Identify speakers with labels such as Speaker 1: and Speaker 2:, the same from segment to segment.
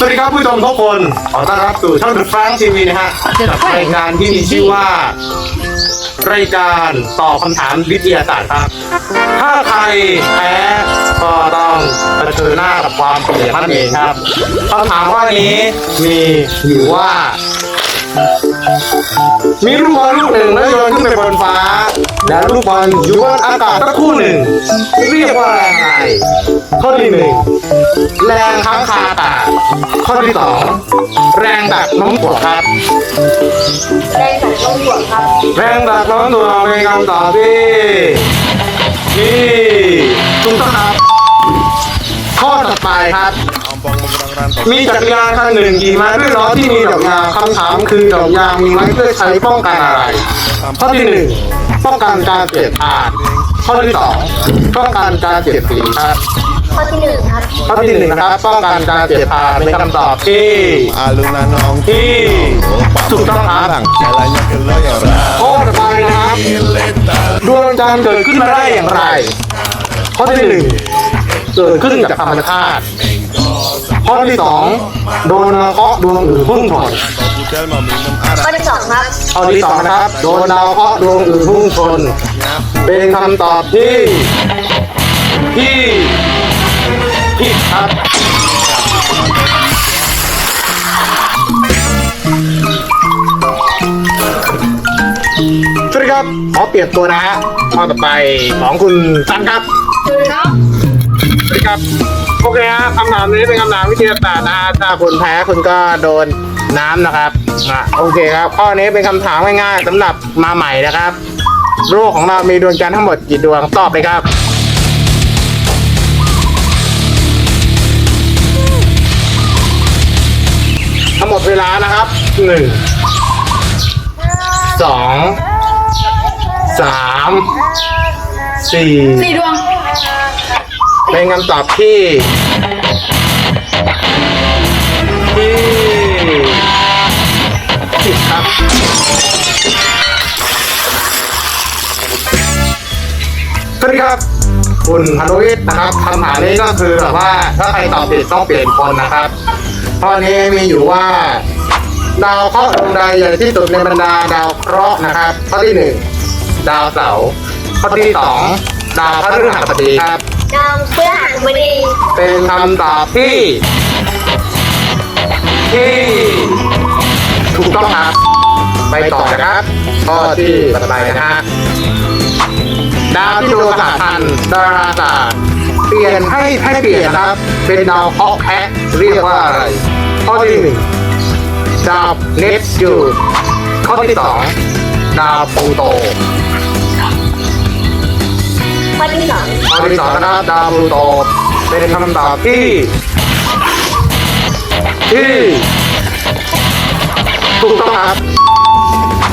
Speaker 1: สวัสดีครับผู้ชมทุกคน ขอต้อนรับสู่ช่อง The Frank TV นะฮะกับรายการที่มีชื่อว่า รายการตอบคำถามวิทยาศาสตร์ครับ ถ้าใครแพ้ก็ต้องเผชิญหน้ากับความเปลี่ยนนั่นเองครับคำถามข้อนี้มีอยู่ว่า มีลูกบอลลูกหนึ่งแล้วโยนขึ้นไปบนฟ้า แล้วลูกบอลอยู่บนอากาศสักครู่หนึ่งเรียกว่าแรงอะไรข้อที่หนึ่งแรงค้างคาอากาศข้อที่สองแรงดักโน้มถ่วงครับ
Speaker 2: แรงจากลมบวกครับ
Speaker 1: แรงดักโน้มถ่วงเป็นคำตอบที่ที่ถูกต้องครับ ข้อต่อไปครับมีจักรยานคันหนึ่งขี่มาด้วยล้อที่มีดอกยางคำถามคือดอกยางมีไว้เพื่อใช้ป้องกันอะไร ข้อที่หนึ่ง ป้องกันการเสียดทานข้อที่สองป้องกันการเสียดสีครับ
Speaker 2: ข้อที่หนึ่งครับ
Speaker 1: ข้อที่หนึ่งนะครับป้องกันการเสียดทานเป็นคำตอบที่
Speaker 3: Aluna nong
Speaker 1: ที่ถูกต้องครับ
Speaker 3: Jalannya ke lo ya ora
Speaker 1: ข้อต่อไปนะครับดวงจันทร์เกิดขึ้นมาได้อย่างไร ข้อที่หนึ่งเกิดขึ้นจากธรรมชาติ ข้อที่สองโดนดาวเคราะห์ดวงอื่นพุ่งชน
Speaker 3: Budal mau minum
Speaker 2: ข้อ
Speaker 3: arak
Speaker 2: ที่สองครับ
Speaker 1: ข้อที่สองนะครับ โดนดาวเคราะห์ดวงอื่นพุ่งชน เป็นคำตอบที่ที่ผิดครับ สวัสดีครับ ขอเปลี่ยนตัวนะฮะข้อต่อไปของคุณซันครับ
Speaker 2: คือครับ
Speaker 1: สวัสดี ครับโอเคฮะคำถามนี้เป็นคำถามวิทยาศาสตร์นะฮะถ้าคุณแพ้คุณก็โดนน้ำนะครับอะโอเคครับ ข้อนี้เป็นคำถามง่ายๆสำหรับมาใหม่นะครับ โลกของเรามีดวงจันทร์ทั้งหมดกี่ดวงตอบไปครับ ทั้งหมดเวลานะครับหนึ่งสองสามสี่
Speaker 2: สี่ดวง
Speaker 1: เป็นคำตอบที่ ที่ผิดครับ สวัสดีครับ คุณพานุวิทย์นะครับคำถามนี้ก็คือแบบว่าถ้าใครตอบผิดต้องเปลี่ยนคนนะครับข้อนี้มีอยู่ว่า ดาวเคราะห์ดวงใดใหญ่ที่สุดในบรรดาดาวเคราะห์นะครับ ข้อที่หนึ่งดาวเสาร์ข้อที่สองดาวพฤหัสบดีครับ
Speaker 2: ดาวเพื่อหันบดี
Speaker 1: เป็นคำตอบที่ ที่ถูกต้องครับไปต่อนะครับข้อที่ต่อไปนะฮะดาวที่ดวงสหพันธ์ดาราศาสตร์เปลี่ยนให้ให้เปลี่ยนนะครับ เป็นดาวเคราะห์แคะเรียกว่าอะไร ข้อที่หนึ่งดาวเนปจูนข้อที่สองดาวพลูโต
Speaker 2: ข้อที่สอง
Speaker 1: ข้อที่สองนะครับดาวพลูโตเป็นคำตอบที่ ที่ถูกต้องครับ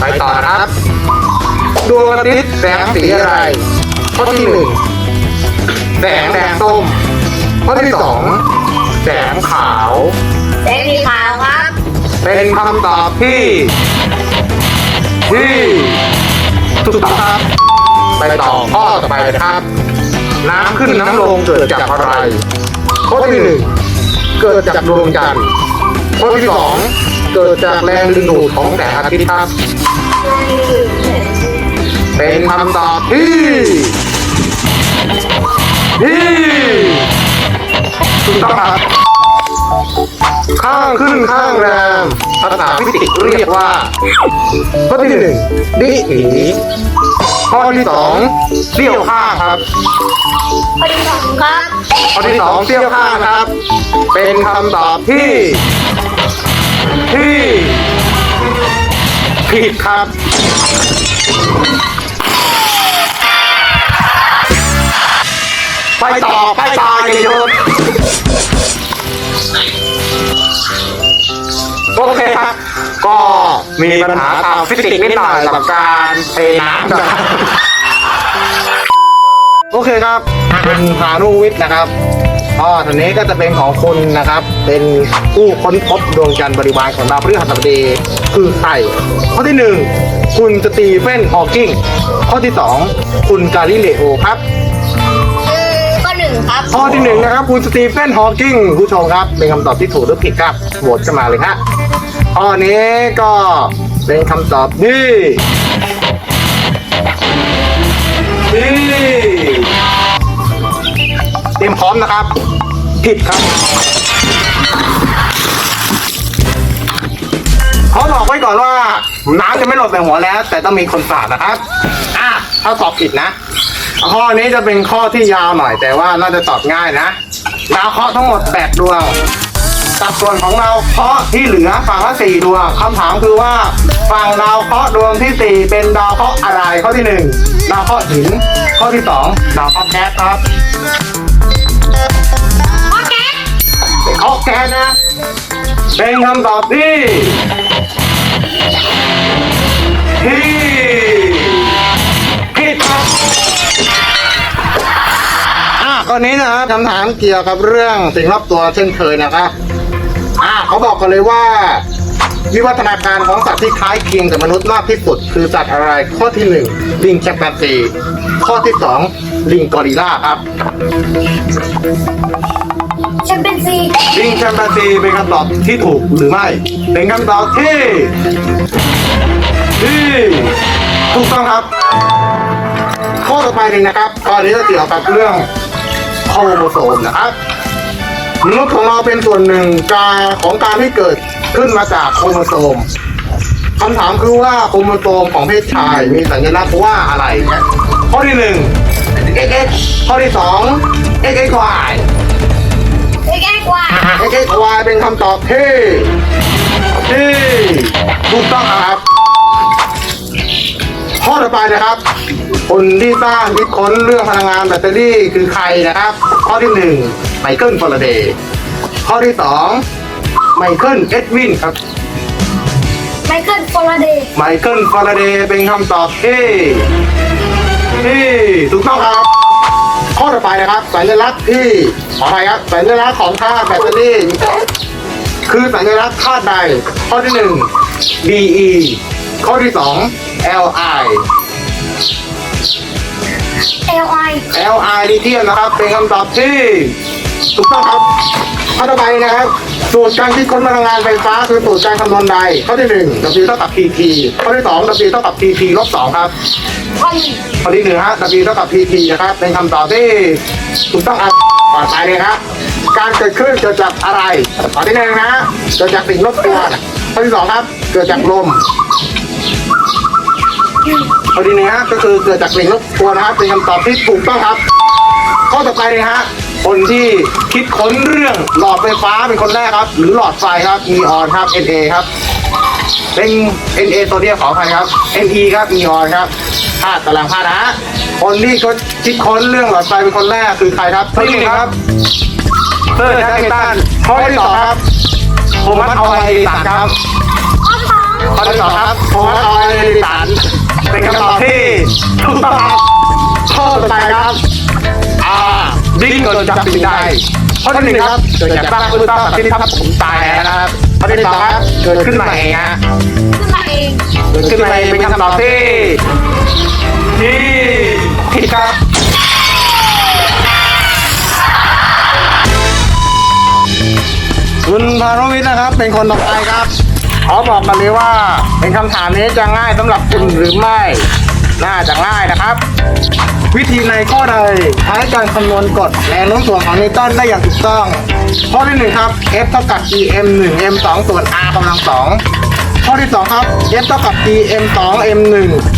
Speaker 1: ไปต่อนะครับดวงอาทิตย์แสงสีอะไร ข้อที่หนึ่งแสงแดงส้มข้อที่สองแสงขาว
Speaker 2: แสงสีขาวครับ
Speaker 1: เป็นคำตอบที่ ที่ถูกต้องครับ ไปต่อข้อต่อไปนะครับ น้ำขึ้นน้ำลงเกิดจากอะไรข้อที่หนึ่งเกิดจากดวงจันทร์ข้อที่สองเกิดจากแรงดึงดูดของแสงอาทิตย์ครับเป็นคำตอบที่ที่ถูกต้องครับข้างขึ้นข้างแรมภาษาฟิสิกส์เรียกว่าข้อที่หนึ่งดิถี ข้อที่สองเสี้ยวข้างครับ
Speaker 2: ข้อที่สองครับ
Speaker 1: ข้อที่สองเสี้ยวข้างครับ เป็นคำตอบที่ ที่ผิดครับไปต่อไปต่ออย่าหยุดโอเคครับ ก็มีปัญหาทางฟิสิกส์นิดหน่อยกับการเทน้ำนะครับโอเคครับเป็นพานุวิทย์นะครับก็ทีนี้ก็จะเป็นของคุณนะครับ เป็นผู้ค้นพบดวงจันทร์บริวารของดาวพฤหัสบดีคือใครข้อที่หนึ่งคุณสตีเฟนฮอว์กิงข้อที่สองคุณกาลิเลโอครับ
Speaker 2: นึ่งครับ
Speaker 1: ข้อที่หนึ่งนะครับคุณสตีเฟนฮอว์กิงผู้ชมครับ เป็นคำตอบที่ถูกหรือผิดครับโหวตกันมาเลยฮะข้อนี้ก็เป็นคำตอบที่ที่เตรียมพร้อมนะครับ ผิดครับเขาบอกไว้ก่อนว่าน้ำจะไม่หล่นใส่หัวแล้ว แต่ต้องมีคนสาดนะครับ อะถ้าตอบผิดนะ ข้อนี้จะเป็นข้อที่ยาวหน่อยแต่ว่าน่าจะตอบง่ายนะดาวเคราะห์ทั้งหมด 8 ดวงสัดส่วนของดาวเคราะห์ที่เหลือฝั่งละสี่ดวงคำถามคือว่าฝั่งดาวเคราะห์ดวงที่สี่เป็นดาวเคราะห์อะไรข้อที่หนึ่งดาวเคราะห์หิน ข้อที่สองดาวเคราะห์แก๊สครับ
Speaker 2: โอเค
Speaker 1: เป็นเคราะห์แก๊สนะ เป็นคำตอบที่ที่ผิดครับ อะก่อนนี้นะครับคำถามเกี่ยวกับเรื่องสิ่งรอบตัวเช่นเคยนะครับอะเขาบอกกันเลยว่า วิวัฒนาการของสัตว์ที่คล้ายเคียงกับมนุษย์มากที่สุด คือสัตว์อะไรข้อที่หนึ่งลิงแชมแปนซีข้อที่สองลิงกอริลลาครับ
Speaker 2: แชมเปี้ยนซี
Speaker 1: ลิงแชมแปนซีเป็นคำตอบที่ถูกหรือไม่เป็นคำตอบที่ที่ถูกต้องครับข้อต่อไปเลยนะครับข้อนี้จะเกี่ยวกับเรื่อง โครโมโซมนะครับมนุษย์ของเราเป็นส่วนหนึ่งการของการที่เกิดขึ้นมาจากโครโมโซมคำถามคือว่าโครโมโซมของเพศชายมีสัญลักษณ์ว่าอะไรนะข้อที่หนึ่ง XX ข้อที่สอง XXY
Speaker 2: เล็กแก่กว่า
Speaker 1: XXY เป็นคำตอบที่ที่ถูกต้องครับ ข้อต่อไปนะครับ คนที่สร้างคิดค้นเรื่องพลังงานแบตเตอรี่คือใครนะครับ ข้อที่หนึ่งไมเคิลฟาราเดย์ข้อที่สองไมเคิลเอ็ดวินครับ
Speaker 2: ไมเคิลฟอร์เดย์
Speaker 1: ไมเคิลฟาราเดย์เป็นคำตอบที่ที่ถูกต้องครับ ข้อต่อไปนะครับ สัญลักษณ์ที่ขออภัยครับสัญลักษณ์ของธาตุแบตเตอรี่ คือสัญลักษณ์ธาตุใด ข้อที่หนึ่ง De ข้อที่สอง Li
Speaker 2: เอลไอ
Speaker 1: Li ลิเทียมนะครับ เป็นคำตอบที่ถูกต้องครับข้อต่อไปนะครับสูตรการคิดค้นพลังงานไฟฟ้าคือสูตรการคำนวณใดข้อที่หนึ่ง W เท่ากับ PP ข้อที่สอง W เท่ากับ PP ลบสองครับ
Speaker 2: ข้อหนึ่ง
Speaker 1: ข้อที่หนึ่งฮะ W เท่ากับ PP นะครับ เป็นคำตอบที่ถูกต้องครับต่อไปเลยครับการเกิดขึ้นเกิดจากอะไรข้อที่หนึ่งนะเกิดจากสิ่งรบกวนข้อที่สองครับ เกิดจากลม ข้อที่หนึ่งฮะก็คือเกิดจากสิ่งรบกวนนะครับเป็นคำตอบที่ถูกต้องครับ ข้อต่อไปเลยฮะคนที่คิดค้นเรื่องหลอดไฟฟ้าเป็นคนแรกครับ หรือหลอดไฟครับนีออนครับ Na ครับเป็น Na โซเดียมขออภัยครับ Ne ครับนีออนครับพลาดตารางพลาดนะฮะคนที่เขาคิดค้นเรื่องหลอดไฟเป็นคนแรกคือใครครับที่หนึ่งครับเซอร์แฮกตันข้อที่สองครับโทมัสออยลิสันครับ
Speaker 2: ข้อสอง
Speaker 1: ข้อที่สองครับโทมัสออยลิสัน เป็นคำตอบที่ถูกต้องครับข้อต่อไปครับอ่าดิ้งเกิดจากสิ่งใดข้อที่หนึ่งครับเกิดจากสร้างพืชสร้างสัตว์ที่ทับผมตายแล้วนะครับข้อที่สองครับเกิดขึ้นมาเองฮะ
Speaker 2: ขึ้นมาเอง
Speaker 1: เกิดขึ้นมาเองเป็นคำตอบที่ที่ผิดครับคุณพานุวิทย์นะครับ เป็นคนต่อไปครับ ขอบอกกันเลยว่า เป็นคำถามนี้จะง่ายสำหรับคุณหรือไม่ น่าจะง่ายนะครับ วิธีในข้อใดใช้การคำนวณกฎแรงโน้มถ่วงของนิวตันได้อย่างถูกต้อง ข้อที่หนึ่งครับ F เท่ากับ gm 1 m 2ส่วน r กำลังสองข้อที่สองครับ F เท่ากับ gm 2 m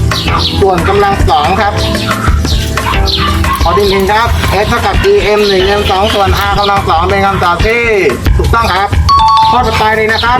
Speaker 1: 1ส่วนกำลังสองครับข้อที่หนึ่งครับ F เท่ากับ gm 1 m 2ส่วน r กำลังสองเป็นคำตอบที่ถูกต้องครับ ข้อต่อไปเลยนะครับ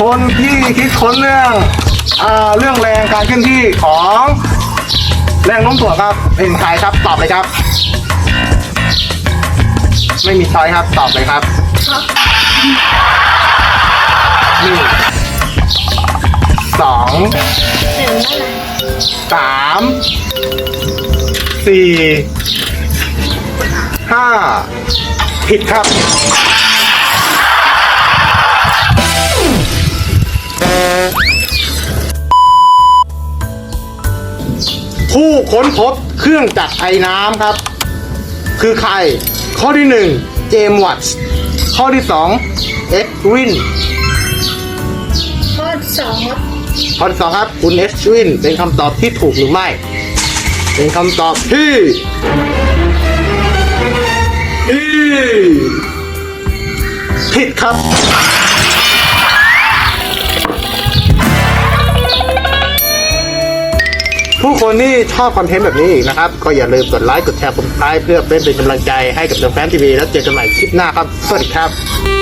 Speaker 1: คนที่คิดค้นเรื่องอ่าเรื่องแรงการเคลื่อนที่ของแรงโน้มถ่วงครับเป็นใครครับตอบเลยครับ ไม่มีช้อยครับตอบเลยครับหนึ่งสองสามสี่ห้าผิดครับ ผู้ค้นพบเครื่องจักรไอน้ำครับ คือใคร ข้อที่หนึ่งเจมส์วัตส์ข้อที่สองเอ็ดวิน
Speaker 2: ข้อสองครับ
Speaker 1: ข้อที่สองครับ คุณเอ็ดวินเป็นคำตอบที่ถูกหรือไม่ เป็นคำตอบที่ที่ผิดครับ ผู้คนที่ชอบคอนเทนต์แบบนี้อีกนะครับ ก็อย่าลืมกดไลค์กดแชร์กดติดตามเพื่อเป็นเป็นกำลังใจให้กับเดอะแฟนทีวีแล้วเจอกันใหม่คลิปหน้าครับ สวัสดีครับ